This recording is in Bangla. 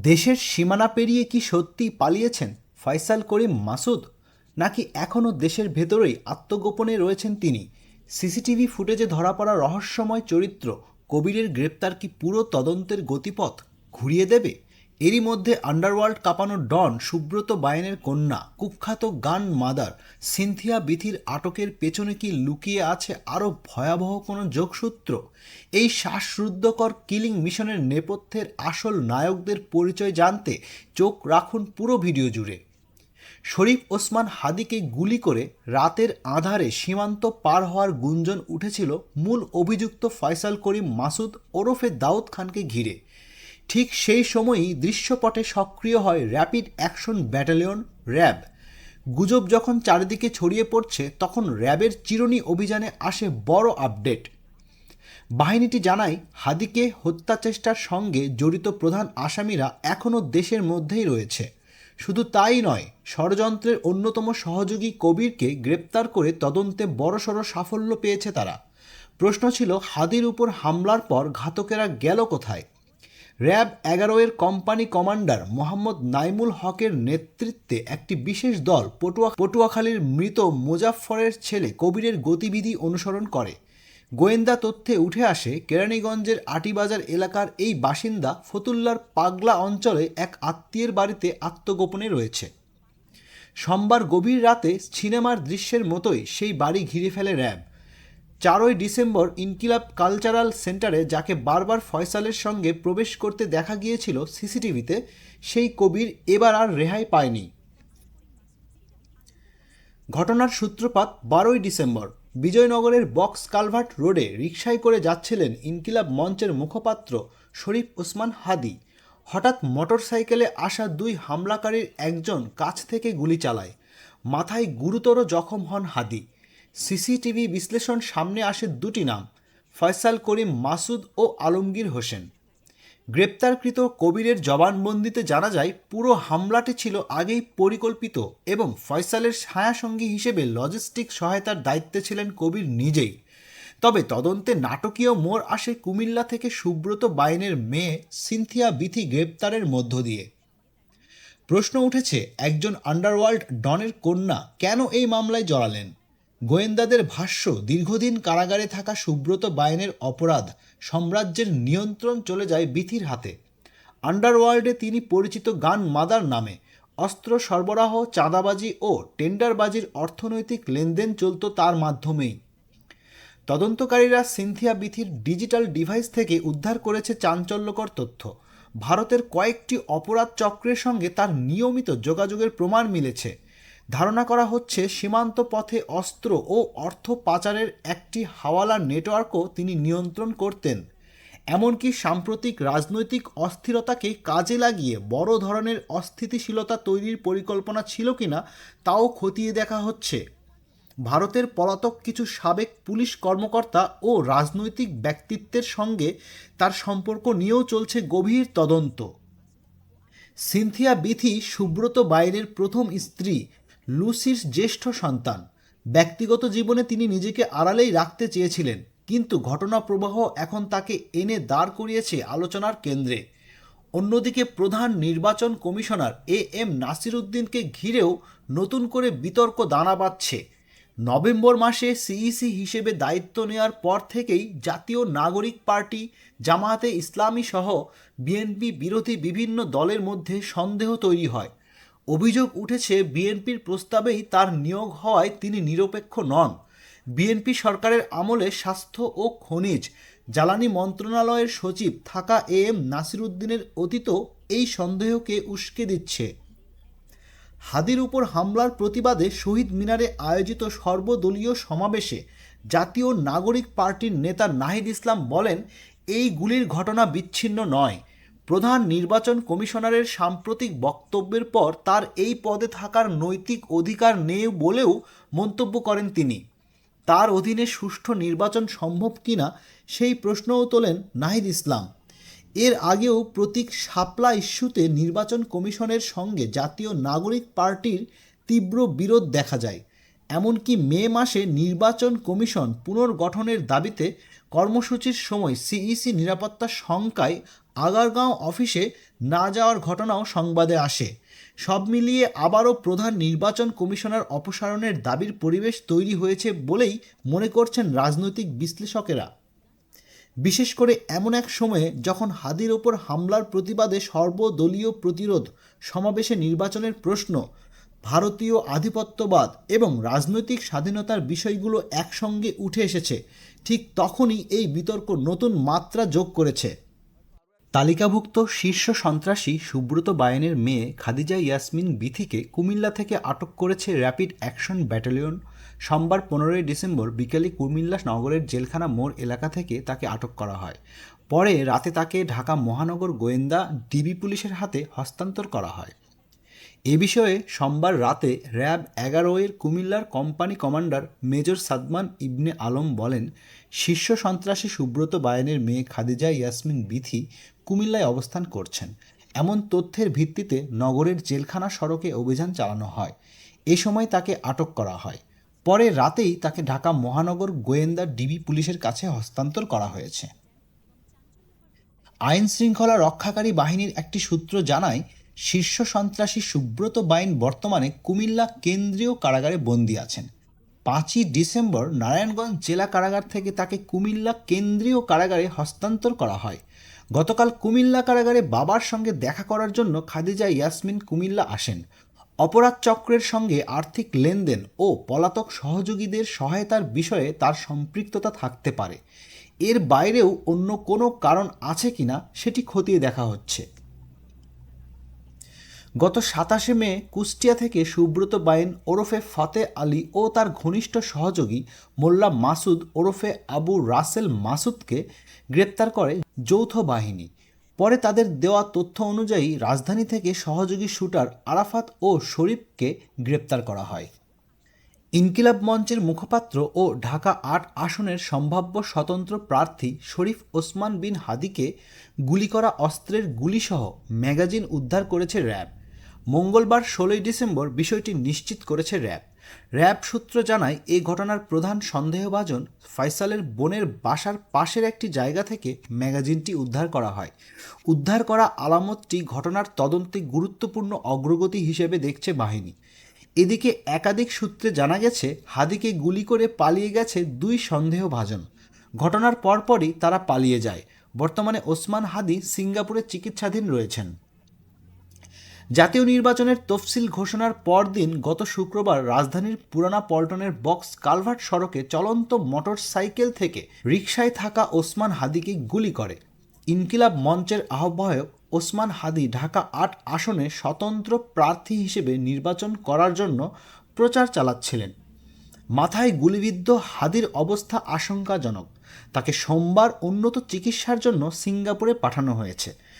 দেশের সীমানা পেরিয়ে কি সত্যি পালিয়েছেন ফয়সাল করিম মাসুদ? নাকি এখনও দেশের ভেতরেই আত্মগোপনে রয়েছেন তিনি? সিসিটিভি ফুটেজে ধরা পড়া রহস্যময় চরিত্র কবিরের গ্রেপ্তার কি পুরো তদন্তের গতিপথ ঘুরিয়ে দেবে? এরই মধ্যে আন্ডারওয়ার্ল্ড কাঁপানো ডন, সুব্রত বায়েনের কন্যা, কুখ্যাত গান মাদার সিনথিয়া বিথির আটকের পেছনে কি লুকিয়ে আছে আরও ভয়াবহ কোনো যোগসূত্র? এই শ্বাসরুদ্ধকর কিলিং মিশনের নেপথ্যের আসল নায়কদের পরিচয় জানতে চোখ রাখুন পুরো ভিডিও জুড়ে। শরীফ ওসমান হাদিকে গুলি করে রাতের আধারে সীমান্ত পার হওয়ার গুঞ্জন উঠেছিল মূল অভিযুক্ত ফয়সাল করিম মাসুদ ওরফে দাউদ খানকে ঘিরে। ঠিক সেই সময়ই দৃশ্যপটে সক্রিয় হয় র্যাপিড অ্যাকশন ব্যাটালিয়ন, র্যাব। গুজব যখন চারিদিকে ছড়িয়ে পড়ছে, তখন র্যাবের চিরুনি অভিযানে আসে বড় আপডেট। বাহিনীটি জানায়, হাদিকে হত্যা চেষ্টার সঙ্গে জড়িত প্রধান আসামিরা এখনও দেশের মধ্যেই রয়েছে। শুধু তাই নয়, ষড়যন্ত্রের অন্যতম সহযোগী কবিরকে গ্রেপ্তার করে তদন্তে বড়সড় সাফল্য পেয়েছে তারা। প্রশ্ন ছিল, হাদির উপর হামলার পর ঘাতকেরা গেল কোথায়? র্যাব এগারো এর কোম্পানি কমান্ডার মোহাম্মদ নাইমুল হকের নেতৃত্বে একটি বিশেষ দল পটুয়া, পটুয়াখালীর মৃত মোজাফফরের ছেলে কবিরের গতিবিধি অনুসরণ করে। গোয়েন্দা তথ্যে উঠে আসে, কেরানীগঞ্জের আটিবাজার এলাকার এই বাসিন্দা ফতুল্লার পাগলা অঞ্চলে এক আত্মীয়ের বাড়িতে আত্মগোপনে রয়েছে। সোমবার গভীর রাতে সিনেমার দৃশ্যের মতোই সেই বাড়ি ঘিরে ফেলে র্যাব। চারই ডিসেম্বর ইনকিলাব কালচারাল সেন্টারে, যাকে বারবার ফয়সালের সঙ্গে প্রবেশ করতে দেখা গিয়েছিল সিসিটিভিতে, সেই কবির এবার আর রেহাই পায়নি। ঘটনার সূত্রপাত বারোই ডিসেম্বর। বিজয়নগরের বক্স কালভার্ট রোডে রিকশায় করে যাচ্ছিলেন ইনকিলাব মঞ্চের মুখপাত্র শরীফ ওসমান হাদি। হঠাৎ মোটরসাইকেলে আসা দুই হামলাকারীর একজন কাছ থেকে গুলি চালায়। মাথায় গুরুতর জখম হন হাদি। সিসিটিভি বিশ্লেষণ সামনে আসে দুটি নাম, ফয়সাল করিম মাসুদ ও আলমগীর হোসেন। গ্রেপ্তারকৃত কবিরের জবানবন্দিতে জানা যায়, পুরো হামলাটি ছিল আগেই পরিকল্পিত এবং ফয়সালের ছায়াসঙ্গী হিসেবে লজিস্টিক সহায়তার দায়িত্বে ছিলেন কবির নিজেই। তবে তদন্তে নাটকীয় মোড় আসে কুমিল্লা থেকে সুব্রত বাইনের মেয়ে সিনথিয়া বিথি গ্রেপ্তারের মধ্য দিয়ে। প্রশ্ন উঠেছে, একজন আন্ডারওয়ার্ল্ড ডনের কন্যা কেন এই মামলায় জড়ালেন? গোয়েন্দাদের ভাষ্য, দীর্ঘদিন কারাগারে থাকা সুব্রত বায়নের অপরাধ সাম্রাজ্যের নিয়ন্ত্রণ চলে যায় বিথির হাতে। আন্ডারওয়ার্ল্ডে তিনি পরিচিত গান মাদার নামে। অস্ত্র সরবরাহ, চাঁদাবাজি ও টেন্ডারবাজির অর্থনৈতিক লেনদেন চলত তার মাধ্যমেই। তদন্তকারীরা সিনথিয়া বিথির ডিজিটাল ডিভাইস থেকে উদ্ধার করেছে চাঞ্চল্যকর তথ্য। ভারতের কয়েকটি অপরাধ চক্রের সঙ্গে তার নিয়মিত যোগাযোগের প্রমাণ মিলেছে। ধারণা করা হচ্ছে সীমান্ত পথে অস্ত্র ও অর্থ পাচারের একটি হাওয়ালা নেটওয়ার্কও তিনি নিয়ন্ত্রণ করতেন। এমনকি সাম্প্রতিক রাজনৈতিক অস্থিরতাকে কাজে লাগিয়ে বড় ধরনের অস্থিতিশীলতা তৈরির পরিকল্পনা ছিল কিনা তাও খতিয়ে দেখা হচ্ছে। ভারতের পলাতক কিছু সাবেক পুলিশ কর্মকর্তা ও রাজনৈতিক ব্যক্তিত্বের সঙ্গে তার সম্পর্ক নিয়েও চলছে গভীর তদন্ত। সিনথিয়া বিথি সুব্রত বাইরের প্রথম স্ত্রী লুসির জ্যেষ্ঠ সন্তান। ব্যক্তিগত জীবনে তিনি নিজেকে আড়ালেই রাখতে চেয়েছিলেন, কিন্তু ঘটনা প্রবাহ এখন তাকে এনে দাঁড় করিয়েছে আলোচনার কেন্দ্রে। অন্যদিকে প্রধান নির্বাচন কমিশনার এ এম নাসিরুদ্দিনকে ঘিরেও নতুন করে বিতর্ক দানা বাঁধছে। নভেম্বর মাসে সিইসি হিসেবে দায়িত্ব নেওয়ার পর থেকেই জাতীয় নাগরিক পার্টি, জামায়াতে ইসলামী সহ বিএনপি বিরোধী বিভিন্ন দলের মধ্যে সন্দেহ তৈরি হয়। অভিযোগ উঠেছে, বিএনপির প্রস্তাবেই তার নিয়োগ হওয়ায় তিনি নিরপেক্ষ নন। বিএনপি সরকারের আমলে স্বাস্থ্য ও খনিজ, জ্বালানি মন্ত্রণালয়ের সচিব থাকা এ এম নাসিরুদ্দিনের অতীত এই সন্দেহকে উস্কে দিচ্ছে। হাদির উপর হামলার প্রতিবাদে শহীদ মিনারে আয়োজিত সর্বদলীয় সমাবেশে জাতীয় নাগরিক পার্টির নেতা নাহিদ ইসলাম বলেন, এই গুলির ঘটনা বিচ্ছিন্ন নয়। প্রধান নির্বাচন কমিশনারের সাম্প্রতিক বক্তব্যের পর তার এই পদে থাকার নৈতিক অধিকার নেই বলেও মন্তব্য করেন তিনি। তার অধীনে সুষ্ঠু নির্বাচন সম্ভব কিনা সেই প্রশ্নও তোলেন নাহিদ ইসলাম। এর আগেও প্রতীক শাপলা ইস্যুতে নির্বাচন কমিশনের সঙ্গে জাতীয় নাগরিক পার্টির তীব্র বিরোধ দেখা যায়। এমনকি মে মাসে নির্বাচন কমিশন পুনর্গঠনের দাবিতে কর্মসূচির সময় সিইসি নিরাপত্তা শঙ্কায় আগারগাঁও অফিসে না যাওয়ার ঘটনাও সংবাদে আসে। সব মিলিয়ে আবারও প্রধান নির্বাচন কমিশনার অপসারণের দাবির পরিবেশ তৈরি হয়েছে বলেই মনে করছেন রাজনৈতিক বিশ্লেষকেরা। বিশেষ করে এমন এক সময়ে যখন হাদির ওপর হামলার প্রতিবাদে সর্বদলীয় প্রতিরোধ সমাবেশে নির্বাচনের প্রশ্ন ভারতীয় আধিপত্যবাদ এবং রাজনৈতিক স্বাধীনতার বিষয়গুলো একসঙ্গে উঠে এসেছে, ঠিক তখনই এই বিতর্ক নতুন মাত্রা যোগ করেছে। তালিকাভুক্ত শীর্ষ সন্ত্রাসী সুব্রত বায়েনের মেয়ে খাদিজা ইয়াসমিন বিথিকে কুমিল্লা থেকে আটক করেছে র্যাপিড অ্যাকশন ব্যাটালিয়ন। সোমবার পনেরোই ডিসেম্বর বিকেলে কুমিল্লা নগরের জেলখানা মোড় এলাকা থেকে তাকে আটক করা হয়। পরে রাতে তাকে ঢাকা মহানগর গোয়েন্দা, ডিবি পুলিশের হাতে হস্তান্তর করা হয়। এ বিষয়ে সোমবার রাতে র্যাব এগারো এর কুমিল্লার company commander major Sadman Ibne Alam বলেন, শীর্ষ সন্ত্রাসী সুব্রত বায়েনের মেয়ে খাদিজা ইয়াসমিন বিথি কুমিল্লায় অবস্থান করছেন। এমন তথ্যের ভিত্তিতে নগরের জেলখানা সড়কে অভিযান চালানো হয়। এ সময় তাকে আটক করা হয়। পরে রাতেই তাকে ঢাকা মহানগর গোয়েন্দা ডিবি পুলিশের কাছে হস্তান্তর করা হয়েছে। আইন শৃঙ্খলা রক্ষাকারী বাহিনীর একটি সূত্র জানায় শীর্ষ সন্ত্রাসী সুব্রত বাইন বর্তমানে কুমিল্লা কেন্দ্রীয় কারাগারে বন্দী আছেন। পাঁচই ডিসেম্বর নারায়ণগঞ্জ জেলা কারাগার থেকে তাকে কুমিল্লা কেন্দ্রীয় কারাগারে হস্তান্তর করা হয়। গতকাল কুমিল্লা কারাগারে বাবার সঙ্গে দেখা করার জন্য খাদিজা ইয়াসমিন কুমিল্লা আসেন। অপরাধ চক্রের সঙ্গে আর্থিক লেনদেন ও পলাতক সহযোগীদের সহায়তার বিষয়ে তার সম্পৃক্ততা থাকতে পারে। এর বাইরেও অন্য কোনো কারণ আছে কিনা সেটি খতিয়ে দেখা হচ্ছে। গত সাতাশে মে কুষ্টিয়া থেকে সুব্রত বাইন ওরফে ফতে আলী ও তার ঘনিষ্ঠ সহযোগী মোল্লা মাসুদ ওরফে আবু রাসেল মাসুদকে গ্রেপ্তার করে যৌথ বাহিনী। পরে তাদের দেওয়া তথ্য অনুযায়ী রাজধানী থেকে সহযোগী শুটার আরাফাত ও শরীফকে গ্রেপ্তার করা হয়। ইনকিলাব মঞ্চের মুখপাত্র ও ঢাকা আট আসনের সম্ভাব্য স্বতন্ত্র প্রার্থী শরীফ ওসমান বিন হাদিকে গুলি করা অস্ত্রের গুলিসহ ম্যাগাজিন উদ্ধার করেছে র্যাব। মঙ্গলবার ষোলোই ডিসেম্বর বিষয়টি নিশ্চিত করেছে র্যাব। র্যাব সূত্র জানায় এই ঘটনার প্রধান সন্দেহভাজন ফয়সালের বোনের বাসার পাশের একটি জায়গা থেকে ম্যাগাজিনটি উদ্ধার করা হয়। উদ্ধার করা আলামতটি ঘটনার তদন্তে গুরুত্বপূর্ণ অগ্রগতি হিসেবে দেখছে বাহিনী। এদিকে একাধিক সূত্রে জানা গেছে, হাদিকে গুলি করে পালিয়ে গেছে দুই সন্দেহভাজন। ঘটনার পরপরই তারা পালিয়ে যায়। বর্তমানে ওসমান হাদি সিঙ্গাপুরে চিকিৎসাধীন রয়েছেন। জাতীয় নির্বাচনের তফসিল ঘোষণার পরদিন গত শুক্রবার রাজধানীর পুরানা পল্টনের বক্স কালভার্ট সড়কে চলন্ত মোটর সাইকেল থেকে রিকশায় থাকা ওসমান হাদিকে গুলি করে। ইনকিলাব মঞ্চের আহ্বায়ক ওসমান হাদি ঢাকা আট আসনে স্বতন্ত্র প্রার্থী হিসেবে নির্বাচন করার জন্য প্রচার চালাচ্ছিলেন। মাথায় গুলিবিদ্ধ হাদির অবস্থা আশঙ্কাজনক। তাকে সোমবার উন্নত চিকিৎসার জন্য সিঙ্গাপুরে পাঠানো হয়েছে।